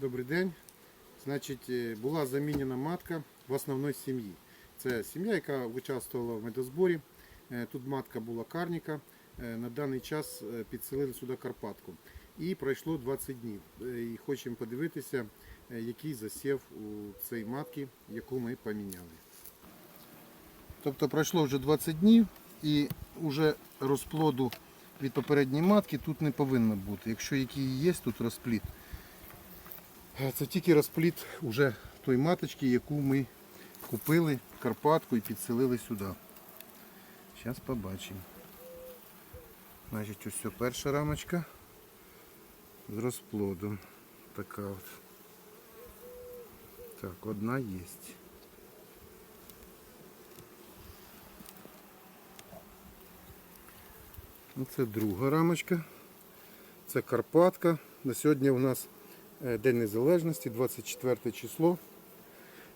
Добрий день. Значить, е, була замінена матка в основній сім'ї. Це сім'я, яка участвувала в медозборі. Е, Тут матка була карніка. Е, На даний час підселили сюди Карпатку. І пройшло 20 днів. І хочемо подивитися, який засів у цій матки, яку ми поміняли. Тобто пройшло вже 20 днів і вже розплоду від попередньої матки тут не повинно бути. Якщо який є тут розплід, це тільки розплід уже той маточки, яку ми купили Карпатку і підселили сюди. Зараз побачимо. Значить, ось перша рамочка з розплодом. Така от. Так, одна є. Ну, Це друга рамочка. Це Карпатка. На сьогодні у нас е, День Незалежності, 24 число.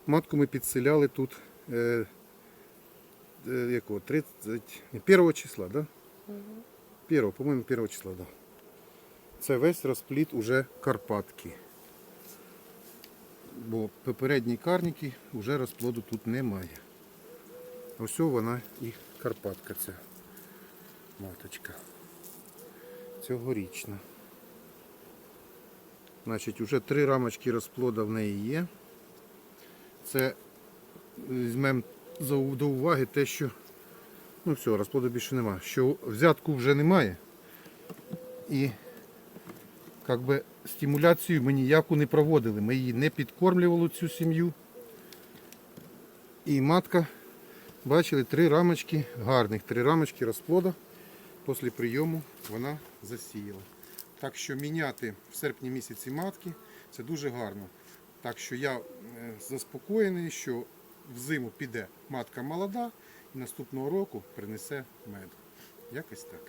Матку ми підселяли тут е, е, якого? 30, ні, 1 числа, да? 1, по-моєму, 1 числа, да. Це весь розплід уже Карпатки. Бо попередні карніки вже розплоду тут немає. Ось вона і Карпатка ця маточка. Цьогорічна. Значить, вже три рамочки розплода в неї є. Це візьмемо до уваги те, що ну все, розплоду більше немає. Що взятку вже немає. І як би, стимуляцію ми ніяку не проводили. Ми її не підкормлювали цю сім'ю. І матка, бачили, три рамочки, гарних три рамочки розплода. Після прийому вона засіяла. Так що міняти в серпні місяці матки це дуже гарно. Так що я е, заспокоєний, що взиму піде матка молода і наступного року принесе мед. Якось так.